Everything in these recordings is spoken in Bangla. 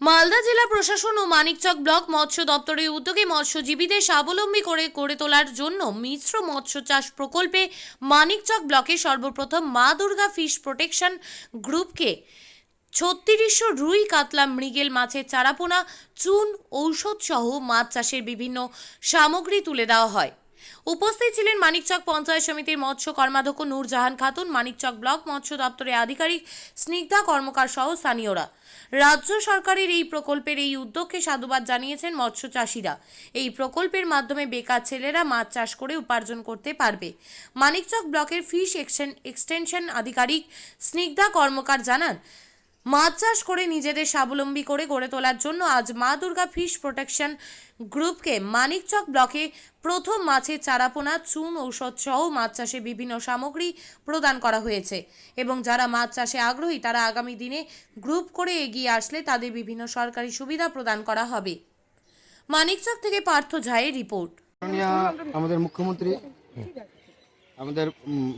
মালদা জেলা প্রশাসন ও মানিকচক ব্লক মৎস্য দপ্তরের উদ্যোগে মৎস্যজীবীদের স্বাবলম্বী করে গড়ে তোলার জন্য মিশ্র মৎস্য চাষ প্রকল্পে মানিকচক ব্লকে সর্বপ্রথম মা দুর্গা ফিশ প্রোটেকশন গ্রুপকে ছত্রিশশো রুই কাতলা মৃগেল মাছের চারাপোনা, চুন ঔষধ সহ মাছ চাষের বিভিন্ন সামগ্রী তুলে দেওয়া হয়। উপস্থিত ছিলেন মানিকচক পঞ্চায়েত সমিতির মৎস্য কর্মাধ্যক্ষ নূরজাহান খাতুন, মানিকচক ব্লক মৎস্য দপ্তরের আধিকারিক স্নিগ্ধা কর্মকার সহ স্থানীয়রা। রাজ্য সরকারের এই প্রকল্পের এই উদ্যোগকে সাধুবাদ জানিয়েছেন মৎস্য চাষিরা। এই প্রকল্পের মাধ্যমে বেকার ছেলেরা মাছ চাষ করে উপার্জন করতে পারবে। মানিকচক ব্লকের ফিশ এক্সটেনশন আধিকারিক স্নিগ্ধা কর্মকার জানান মাছ চাষ করে নিজেদের স্বাবলম্বী করে গড়ে তোলার জন্য আজ মা দুর্গা ফিশ প্রোটেকশন গ্রুপকে মানিকচক ব্লকে প্রথম মাছের চারাপোনা, চুন, ঔষধ সহ মাছ চাষে বিভিন্ন সামগ্রী প্রদান করা হয়েছে। এবং যারা মাছ চাষে আগ্রহী, তারা আগামী দিনে গ্রুপ করে এগিয়ে আসলে তাদের বিভিন্ন সরকারি সুবিধা প্রদান করা হবে। মানিকচক থেকে পার্থ ঝায়ের রিপোর্ট। আমাদের মুখ্যমন্ত্রী, আমাদের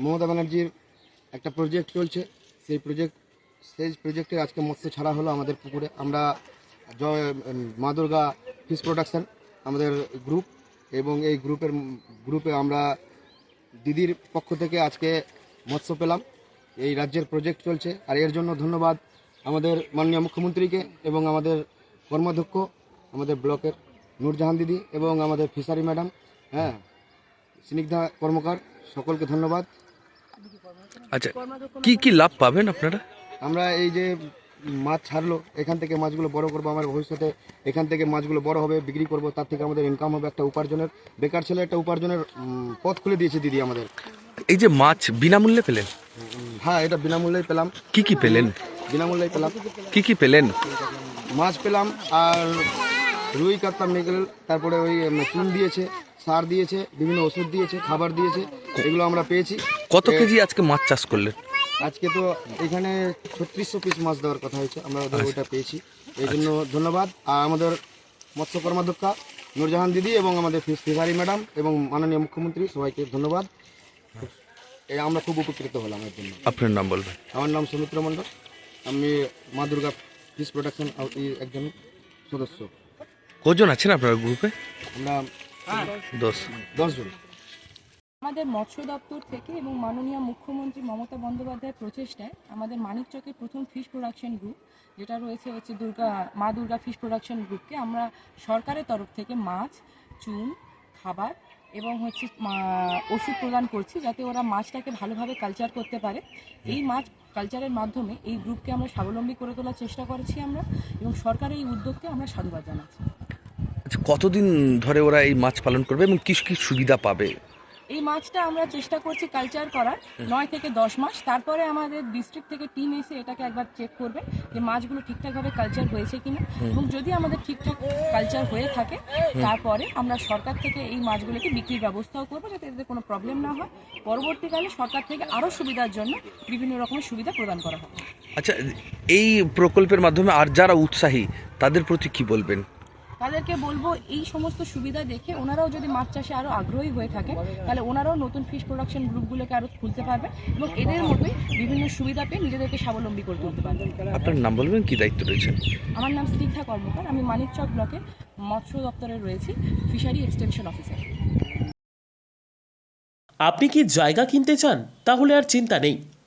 মমতা ব্যানার্জির একটা প্রজেক্ট চলছে। সেই প্রজেক্ট সেই প্রজেক্টে আজকে মৎস্য ছাড়া হলো আমাদের পুকুরে। আমরা জয় মা দুর্গা ফিশ প্রোডাকশান আমাদের গ্রুপ এবং এই গ্রুপের গ্রুপে আমরা দিদির পক্ষ থেকে আজকে মৎস্য পেলাম। এই রাজ্যের প্রজেক্ট চলছে। আর এর জন্য ধন্যবাদ আমাদের মাননীয় মুখ্যমন্ত্রীকে এবং আমাদের কর্মাধ্যক্ষ, আমাদের ব্লকের নূরজাহান দিদি এবং আমাদের ফিশারি ম্যাডাম হ্যাঁ স্নিগ্ধা কর্মকার, সকলকে ধন্যবাদ। আচ্ছা কি কি লাভ পাবেন আপনারা? আমরা এই যে মাছ ছাড়লো এখান থেকে মাছগুলো বড় করব আমার ভবিষ্যতে। এখান থেকে মাছগুলো বড় হবে বিক্রি করব তার থেকে আমাদের ইনকাম হবে একটা উপার্জনের। বেকার ছেলে একটা উপার্জনের পথ খুলে দিয়েছে দিদি আমাদের। এই যে মাছ বিনামূল্যে পেলেন? হ্যাঁ এটা বিনামূল্যেই পেলাম। কি কি পেলেন? বিনামূল্যেই পেলাম। কি কি পেলেন? মাছ পেলাম আর রুই কাতলা মৃগেল তারপরে ওই চুন দিয়েছে সার দিয়েছে বিভিন্ন ওষুধ দিয়েছে খাবার দিয়েছে এগুলো আমরা পেয়েছি। কত কেজি আজকে মাছ চাষ করলেন? আজকে তো এখানে ছত্রিশশো পিস মাছ দেওয়ার কথা হয়েছে আমরা ওদের ওইটা পেয়েছি। এই জন্য ধন্যবাদ। আর আমাদের মৎস্য কর্মাধ্যক্ষা নূরজাহান দিদি এবং আমাদের ফিস ফিশারি ম্যাডাম এবং মাননীয় মুখ্যমন্ত্রী সবাইকে ধন্যবাদ। এই আমরা খুব উপকৃত হলাম এর জন্য। আপনার নাম বলবেন? আমার নাম সৌমিত্র মণ্ডল। আমি মা দুর্গা ফিস প্রোডাকশন একজন সদস্য। কজন আছেন আপনার গ্রুপে আমরা দশ। দশজন। আমাদের মৎস্য দপ্তর থেকে এবং মাননীয় মুখ্যমন্ত্রী মমতা বন্দ্যোপাধ্যায়ের প্রচেষ্টায় আমাদের মানিকচকের প্রথম ফিশ প্রোডাকশন গ্রুপ যেটা রয়েছে হচ্ছে দুর্গা মা দুর্গা ফিশ প্রোডাকশন গ্রুপকে আমরা সরকারের তরফ থেকে মাছ চুন খাবার এবং হচ্ছে ওষুধ প্রদান করছি যাতে ওরা মাছটাকে ভালোভাবে কালচার করতে পারে। এই মাছ কালচারের মাধ্যমে এই গ্রুপকে আমরা স্বাবলম্বী করে তোলার চেষ্টা করেছি আমরা এবং সরকারের এই উদ্যোগকে আমরা সাধুবাদ জানাচ্ছি। আচ্ছা কতদিন ধরে ওরা এই মাছ পালন করবে এবং কি কি সুবিধা পাবে? এই মাছটা আমরা চেষ্টা করছি কালচার করার নয় থেকে দশ মাস। তারপরে আমাদের ডিস্ট্রিক্ট থেকে টিম এসে এটাকে একবার চেক করবে যে মাছগুলো ঠিকঠাকভাবে কালচার হয়েছে কিনা। এবং যদি আমাদের ঠিকঠাক কালচার হয়ে থাকে তারপরে আমরা সরকার থেকে এই মাছগুলোকে বিক্রির ব্যবস্থাও করব যাতে এদের কোনো প্রবলেম না হয়। পরবর্তীকালে সরকার থেকে আরও সুবিধার জন্য বিভিন্ন রকমের সুবিধা প্রদান করা হবে। আচ্ছা এই প্রকল্পের মাধ্যমে আর যারা উৎসাহী তাদের প্রতি কি বলবেন? তাদেরকে বলব এই সমস্ত সুবিধা দেখে ওনারাও যদি মাছ চাষে আরও আগ্রহী হয়ে থাকে তাহলে ওনারাও নতুন ফিশ প্রোডাকশন গ্রুপগুলোকে আরও খুলতে পারবে এবং এদের মতোই বিভিন্ন সুবিধা পেয়ে নিজেদেরকে স্বাবলম্বী করে তুলতে পারবে। আপনার নাম বলবেন? কি দায়িত্ব রয়েছে? আমার নাম স্নিগ্ধা কর্মকার। আমি মানিকচক ব্লকে মৎস্য দপ্তরে রয়েছি ফিশারি এক্সটেনশন অফিসার আপনি কি জায়গা কিনতে চান? তাহলে আর চিন্তা নেই।